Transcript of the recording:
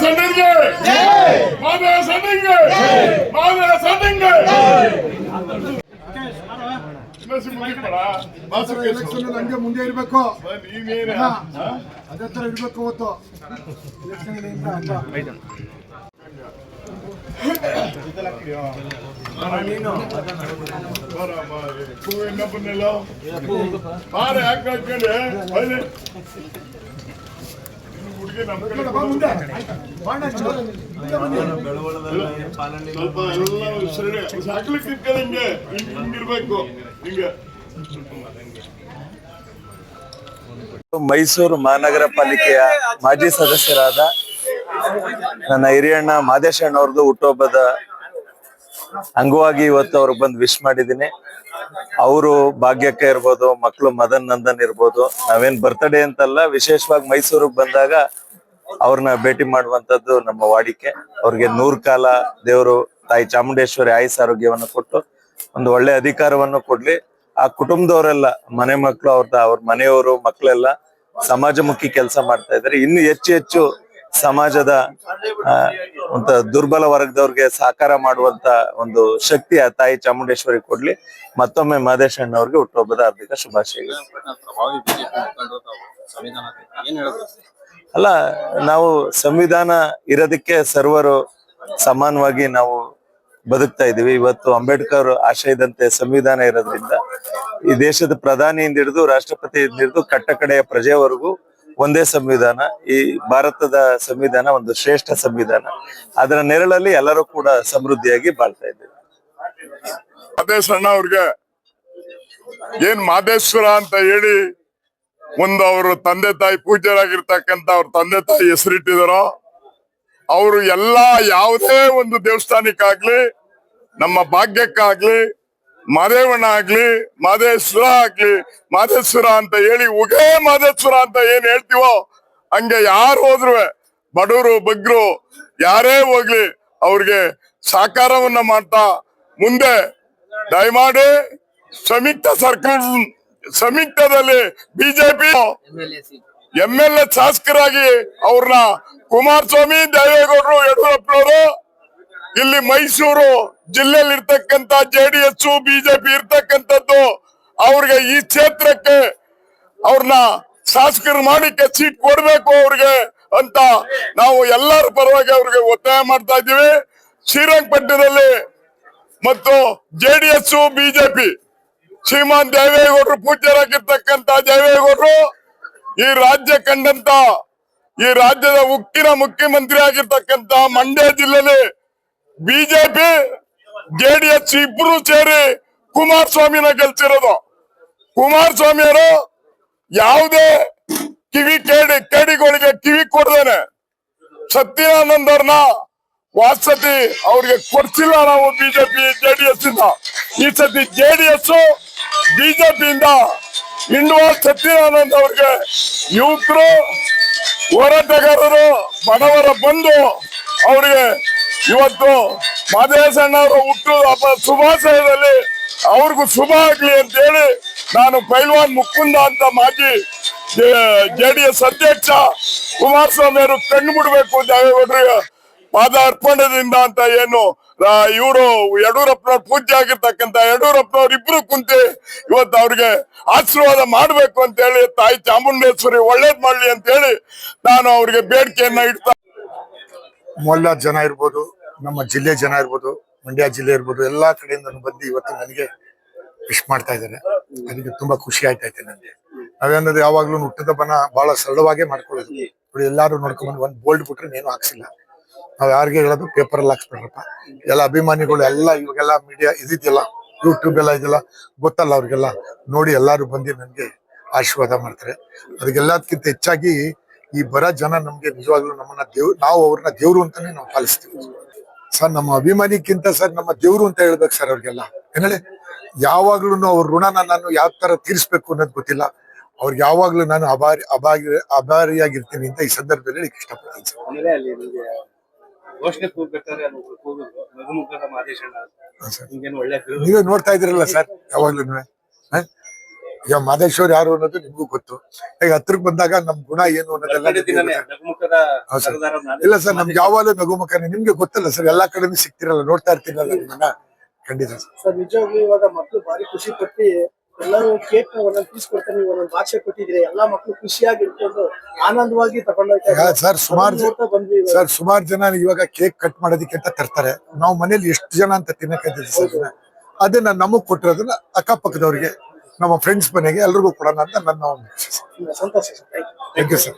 ಸಣ್ಣಿಗೆ ಮಾತಾ ಸಣ್ಣಿಗೆ ಮಸಿ ಮುಗಿಪಡ ಮಾಸು ಎಲೆಕ್ಷನ್ ಹಂಗೆ ಮುಂದೆ ಇರ್ಬೇಕು ಅದೇ ತರ ಇರ್ಬೇಕು ಅವತ್ತು ಎಲೆಕ್ಷನ್ ಬಾರ ಯಾಕೆ ಸ್ವಲ್ಪ ಎಲ್ಲ ಸಾಕ್ಲಿಕ್ಕೆ ಹಿಂಗೆ ಹಿಂಗ್- ಹಿಂಗಿರ್ಬೇಕು ಹಿಂಗೆ ಮೈಸೂರು ಮಹಾನಗರ ಪಾಲಿಕೆಯ ಮಾಜಿ ಸದಸ್ಯರಾದ ನನ್ನ ಹಿರಿಯಣ್ಣ ಮಾದೇಶಣ್ಣ ಅಣ್ಣವ್ರದ್ದು ಹುಟ್ಟುಹಬ್ಬದ ಅಂಗವಾಗಿ ಇವತ್ತು ಅವ್ರಿಗೆ ಬಂದು ವಿಶ್ ಮಾಡಿದ್ದೀನಿ. ಅವರು ಭಾಗ್ಯಕ್ಕೆ ಇರ್ಬೋದು ಮಕ್ಕಳು ಮದನ್ ನಂದನ್ ಇರ್ಬೋದು ನಾವೇನ್ ಬರ್ತಡೇ ಅಂತಲ್ಲ ವಿಶೇಷವಾಗಿ ಮೈಸೂರಿಗೆ ಬಂದಾಗ ಅವ್ರನ್ನ ಭೇಟಿ ಮಾಡುವಂತದ್ದು ನಮ್ಮ ವಾಡಿಕೆ. ಅವ್ರಿಗೆ ನೂರ್ ಕಾಲ ದೇವರು ತಾಯಿ ಚಾಮುಂಡೇಶ್ವರಿ ಆಯುಸ್ ಆರೋಗ್ಯವನ್ನು ಕೊಟ್ಟು ಒಂದು ಒಳ್ಳೆ ಅಧಿಕಾರವನ್ನು ಕೊಡ್ಲಿ. ಆ ಕುಟುಂಬದವರೆಲ್ಲ, ಮನೆ ಮಕ್ಕಳು ಅವ್ರದ, ಅವ್ರ ಮನೆಯವರು ಮಕ್ಕಳೆಲ್ಲ ಸಮಾಜಮುಖಿ ಕೆಲಸ ಮಾಡ್ತಾ ಇದ್ದಾರೆ. ಇನ್ನು ಹೆಚ್ಚು ಹೆಚ್ಚು ಸಮಾಜದ ದುರ್ಬಲ ವರ್ಗದವ್ರಿಗೆ ಸಹಕಾರ ಮಾಡುವಂತ ಒಂದು ಶಕ್ತಿ ಆ ತಾಯಿ ಚಾಮುಂಡೇಶ್ವರಿ ಕೊಡ್ಲಿ. ಮತ್ತೊಮ್ಮೆ ಮಾದೇಶ್ ಅಣ್ಣವ್ರಿಗೆ ಹುಟ್ಟುಹಬ್ಬದ ಹಾರ್ದಿಕ ಶುಭಾಶಯಗಳು. ಅಲ್ಲ, ನಾವು ಸಂವಿಧಾನ ಇರೋದಕ್ಕೆ ಸರ್ವರು ಸಮಾನವಾಗಿ ನಾವು ಬದುಕ್ತಾ ಇದೀವಿ ಇವತ್ತು ಅಂಬೇಡ್ಕರ್ ಆಶಯದಂತೆ ಸಂವಿಧಾನ ಇರೋದ್ರಿಂದ ಈ ದೇಶದ ಪ್ರಧಾನಿಯಿಂದ ಹಿಡಿದು ರಾಷ್ಟ್ರಪತಿಯಿಂದ ಹಿಡಿದು ಕಟ್ಟಕಡೆಯ ಪ್ರಜೆವರೆಗೂ ಒಂದೇ ಸಂವಿಧಾನ, ಈ ಭಾರತದ ಸಂವಿಧಾನ ಒಂದು ಶ್ರೇಷ್ಠ ಸಂವಿಧಾನ. ಅದರ ನೆರಳಲ್ಲಿ ಎಲ್ಲರೂ ಕೂಡ ಸಮೃದ್ಧಿಯಾಗಿ ಬಾಳ್ತಾ ಇದ್ದೀವಿ. ಮಾದೇಶಣ್ಣ ಅವ್ರಿಗೆ ಏನ್ ಮಾದೇಶ್ವರ ಅಂತ ಹೇಳಿ ಒಂದು ಅವರು ತಂದೆ ತಾಯಿ ಪೂಜ್ಯರಾಗಿರ್ತಕ್ಕಂತ ಅವ್ರ ತಂದೆ ತಾಯಿ ಹೆಸರಿಟ್ಟಿದಾರೋ, ಅವರು ಎಲ್ಲಾ ಯಾವುದೇ ಒಂದು ದೇವಸ್ಥಾನಕ್ಕಾಗ್ಲಿ, ನಮ್ಮ ಭಾಗ್ಯಕ್ಕಾಗ್ಲಿ, ಮಾದೇವಣ್ಣ ಆಗ್ಲಿ, ಮಾದೇಶ್ವರ ಆಗ್ಲಿ, ಮಾದೇಶ್ವರ ಅಂತ ಹೇಳಿ ಉಗೇ ಮಾದೇಶ್ವರ ಅಂತ ಏನ್ ಹೇಳ್ತೀವೋ, ಹಂಗೆ ಯಾರು ಹೋದ್ರು, ಬಡವರು, ಬಗ್ರು, ಯಾರೇ ಹೋಗ್ಲಿ ಅವ್ರಿಗೆ ಸಾಕಾರವನ್ನ ಮಾಡ್ತಾ ಮುಂದೆ ದಯಮಾಡಿ ಸಂಯುಕ್ತ ಸರ್ಕಾರ ಸಂಯುಕ್ತದಲ್ಲಿ ಬಿಜೆಪಿ ಎಂ ಎಲ್ ಎ ಶಾಸಕರಾಗಿ ಅವ್ರನ್ನ ಕುಮಾರಸ್ವಾಮಿ ದೇವೇಗೌಡರು ಯಡಿಯೂರಪ್ಪನವರು ಇಲ್ಲಿ ಮೈಸೂರು ಜಿಲ್ಲೆಯಲ್ಲಿ ಇರ್ತಕ್ಕಂತ ಜೆ ಡಿ ಎಸ್ ಬಿಜೆಪಿ ಇರ್ತಕ್ಕಂಥದ್ದು ಅವ್ರಿಗೆ ಈ ಕ್ಷೇತ್ರಕ್ಕೆ ಅವ್ರನ್ನ ಶಾಸಕರು ಮಾಡಿಕ್ಕೆ ಸೀಟ್ ಕೊಡ್ಬೇಕು ಅವ್ರಿಗೆ ಅಂತ ನಾವು ಎಲ್ಲರ ಪರವಾಗಿ ಅವ್ರಿಗೆ ಒತ್ತಾಯ ಮಾಡ್ತಾ ಇದ್ದೀವಿ. ಶ್ರೀರಂಗಪಟ್ಟಣದಲ್ಲಿ ಮತ್ತು J D S BJP Shriman ದೇವೇಗೌಡರು ಪೂಜ್ಯರಾಗಿರ್ತಕ್ಕಂತ ದೇವೇಗೌಡರು ಈ ರಾಜ್ಯ ಕಂಡಂತ, ಈ ರಾಜ್ಯದ ಉಕ್ಕಿನ ಮುಖ್ಯಮಂತ್ರಿ ಆಗಿರ್ತಕ್ಕಂತ ಮಂಡ್ಯ ಜಿಲ್ಲೆಯಲ್ಲಿ ಬಿಜೆಪಿ ಜೆಡಿಎಸ್ ಇಬ್ರು ಸೇರಿ ಕುಮಾರಸ್ವಾಮಿನ ಗೆಲ್ಸಿರೋದು. ಕುಮಾರಸ್ವಾಮಿಯವರು ಯಾವುದೇ ಕಿವಿ ಕೇಡಿ ಕೇಡಿಗಳಿಗೆ ಕಿವಿ ಕೊಡ್ದೇನೆ. ಸತ್ಯಾನಂದ್ ಅವ್ರನ್ನ ವಾಸತಿ ಅವ್ರಿಗೆ ಕೊಡ್ಸಿಲ್ಲ ನಾವು ಬಿಜೆಪಿ ಜೆಡಿಎಸ್ ಇಂದ. ಈ ಸತಿ ಜೆಡಿಎಸ್ ಬಿಜೆಪಿಯಿಂದ ಇಂಡುವ ಸತ್ಯಾನಂದ್ ಅವ್ರಿಗೆ ಯುವಕರು, ಹೋರಾಟಗಾರರು, ಬಡವರ ಬಂದು ಅವರಿಗೆ ಇವತ್ತು ಮಾದೇಶಣ್ಣವರ ಹುಟ್ಟು ಹಬ್ಬ ಶುಭಾಶಯದಲ್ಲಿ ಅವ್ರಿಗೂ ಶುಭ ಆಗ್ಲಿ ಅಂತ ಹೇಳಿ ನಾನು ಪೈಲ್ವಾನ್ ಮುಕುಂದ ಅಂತ ಮಾಜಿ ಎಸ್ ಅಧ್ಯಕ್ಷ ಕುಮಾರಸ್ವಾಮಿ ಅವರು ಕಣ್ಣು ಬಿಡ್ಬೇಕು ದೇವೇಗೌಡರಿಗೆ ಪಾದಾರ್ಪಣದಿಂದ ಅಂತ ಏನು ಇವರು ಯಡಿಯೂರಪ್ಪನವ್ರ ಪೂಜೆ ಆಗಿರ್ತಕ್ಕಂತ ಯಡಿಯೂರಪ್ಪನವ್ರ ಇಬ್ರು ಕುಂತಿ ಇವತ್ತು ಅವ್ರಿಗೆ ಆಶೀರ್ವಾದ ಮಾಡ್ಬೇಕು ಅಂತ ಹೇಳಿ ತಾಯಿ ಚಾಮುಂಡೇಶ್ವರಿ ಒಳ್ಳೇದ್ ಮಾಡ್ಲಿ ಅಂತ ಹೇಳಿ ನಾನು ಅವ್ರಿಗೆ ಬೇಡಿಕೆಯನ್ನ ಇಡ್ತಾ ಮೊಲ್ಲ ಜನ ಇರ್ಬೋದು, ನಮ್ಮ ಜಿಲ್ಲೆ ಜನ ಇರ್ಬೋದು, ಮಂಡ್ಯ ಜಿಲ್ಲೆ ಇರ್ಬೋದು, ಎಲ್ಲಾ ಕಡೆಯಿಂದ ಬಂದು ಇವತ್ತು ನನಗೆ ವಿಶ್ ಮಾಡ್ತಾ ಇದ್ದಾರೆ. ನನಗೆ ತುಂಬಾ ಖುಷಿ ಆಯ್ತೈತೆ ನನಗೆ. ನಾವೇನದು ಯಾವಾಗ್ಲೂ ಹುಟ್ಟಿದ ಬನ ಬಹಳ ಸರಳವಾಗೇ ಮಾಡ್ಕೊಳ್ಳೋದು. ಎಲ್ಲಾರು ನೋಡ್ಕೊಂಡ್ಬಂದು ಒಂದ್ ಬೋಲ್ಡ್ ಬಿಟ್ರೆ ಏನು ಹಾಕ್ಸಿಲ್ಲ. ನಾವ್ ಯಾರಿಗೆ ಹೇಳೋದು ಪೇಪರ್ ಅಲ್ಲಿ ಹಾಕ್ಸ್ಬಿಡ್ರಪ್ಪ. ಎಲ್ಲ ಅಭಿಮಾನಿಗಳು, ಎಲ್ಲ ಇವಾಗೆಲ್ಲ ಮೀಡಿಯಾ ಇದಿದೆಯಲ್ಲ ಯೂಟ್ಯೂಬ್ ಎಲ್ಲ ಇದೆಲ್ಲ ಗೊತ್ತಲ್ಲ ಅವ್ರಿಗೆಲ್ಲ. ನೋಡಿ ಎಲ್ಲಾರು ಬಂದು ನನ್ಗೆ ಆಶೀರ್ವಾದ ಮಾಡ್ತಾರೆ. ಅದಕ್ಕೆಲ್ಲದಕ್ಕಿಂತ ಹೆಚ್ಚಾಗಿ ಈ ಬರ ಜನ ನಮ್ಗೆ ನಿಜವಾಗ್ಲೂ ನಮ್ಮನ್ನ ದೇವ್, ನಾವು ಅವ್ರನ್ನ ದೇವ್ರು ಅಂತಾನೆ ನಾವು ಪಾಲಿಸ್ತೀವಿ. ಸರ್, ನಮ್ಮ ಅಭಿಮಾನಿಕ್ಕಿಂತ ಸರ್, ನಮ್ಮ ದೇವ್ರು ಅಂತ ಹೇಳ್ಬೇಕು ಸರ್ ಅವ್ರಿಗೆಲ್ಲ. ಏನೇಳಿ ಯಾವಾಗ್ಲೂ ಅವ್ರ ಋಣನ ನಾನು ಯಾವ ತರ ತೀರಿಸ್ಬೇಕು ಅನ್ನೋದು ಗೊತ್ತಿಲ್ಲ. ಅವ್ರಿಗೆ ಯಾವಾಗ್ಲೂ ನಾನು ಅಭಾರಿ ಅಭಾರಿ, ಅಭಾರಿಯಾಗಿರ್ತೀನಿ ಅಂತ ಈ ಸಂದರ್ಭದಲ್ಲಿ ಹೇಳಿಕ್ ಇಷ್ಟಪಡ್ತೀನಿ ಸರ್. ಘೋಷಣೆ ಕೂಗ್ಬೇಕಾದ್ರೆ ಒಳ್ಳೆ ನೀವೇ ನೋಡ್ತಾ ಇದ್ರಲ್ಲ ಸರ್ ಯಾವಾಗ್ಲೂ ಈಗ ಮಾದೇಶ್ವರ್ ಯಾರು ಅನ್ನೋದು ನಿಮ್ಗೂ ಗೊತ್ತು. ಈಗ ಹತ್ರಕ್ಕೆ ಬಂದಾಗ ನಮ್ ಗುಣ ಏನು ಅನ್ನೋದೆಲ್ಲ. ಇಲ್ಲ ಸರ್ ನಮ್ಗೆ ಯಾವಾಗಲೂ ನಗುಮುಖನೇ ನಿಮ್ಗೆ ಗೊತ್ತಲ್ಲ ಸರ್ ಎಲ್ಲಾ ಕಡೆ ಸಿಗ್ತಿರಲ್ಲ ನೋಡ್ತಾ ಇರ್ತೀರಲ್ಲ ನಿಮ್ಮನ್ನ. ಖಂಡಿತ ಸರ್. ಸರ್ ನಿಜವಾಗ್ಲೂ ಇವಾಗ ಮಕ್ಳು ಬಾರಿ ಖುಷಿ ಪಟ್ಟು ಎಲ್ಲರೂ ಕೇಕ್ ಒಂದೊಂದು ಪೀಸ್ ಕೊಡ್ತಾರೆ ನೀವು ಒಂದೊಂದು ಭಾಷೆ ಕೊಟ್ಟಿದ್ದೀರಿ ಎಲ್ಲಾ ಮಕ್ಕಳು ಖುಷಿಯಾಗಿ ಇಟ್ಕೊಂಡು ಆನಂದವಾಗಿ ತಗೊಂಡೋಗ್ತಾರೆ ಸರ್ ಸುಮಾರು ಬಂದ್ವಿ ಸರ್ ಸುಮಾರು ಜನ ಇವಾಗ ಕೇಕ್ ಕಟ್ ಮಾಡೋದಕ್ಕೆ ಅಂತ ತರ್ತಾರೆ. ನಾವು ಮನೇಲಿ ಎಷ್ಟು ಜನ ಅಂತ ತಿನ್ನಕ್ಕಿದ್ದೀವಿ ಸರ್ ಅದನ್ನ. ನಮಗ್ ಕೊಟ್ಟಿರೋದನ್ನ ಅಕ್ಕಪಕ್ಕದವ್ರಿಗೆ ನಮ್ಮ ಫ್ರೆಂಡ್ಸ್ ಮನೆಗೆ ಎಲ್ರಿಗೂ ಕೊಡೋಣ ಅಂತ ನನ್ನ ಸಂತೋಷ ಸರ್. Thank you sir